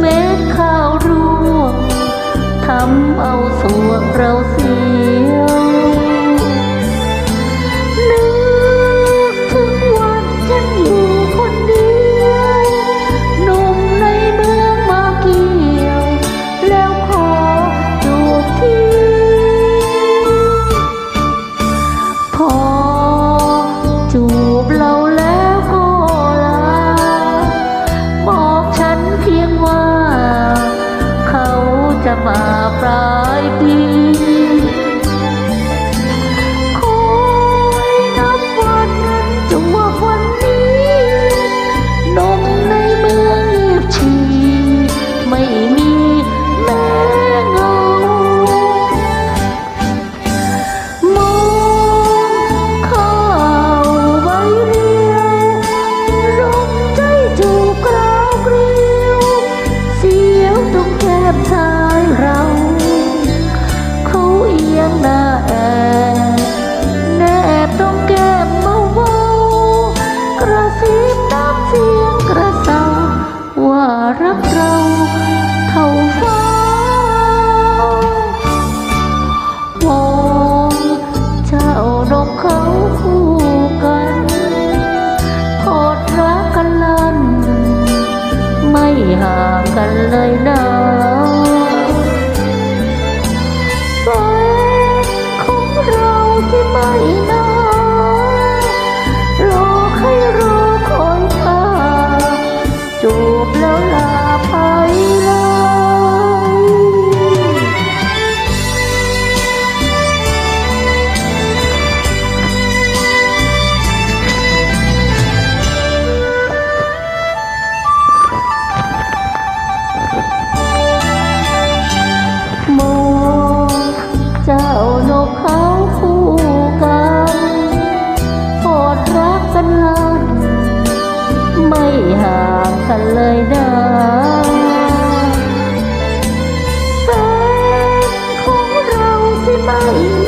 เม็ดข้าวร่วงทำเอาสวงเราเสีย จะมาปรา cả lời nói าหนกเขาคู่กันกอดรักกันนานไม่ห่างกันเลยนะแฟนของเราที่ไม่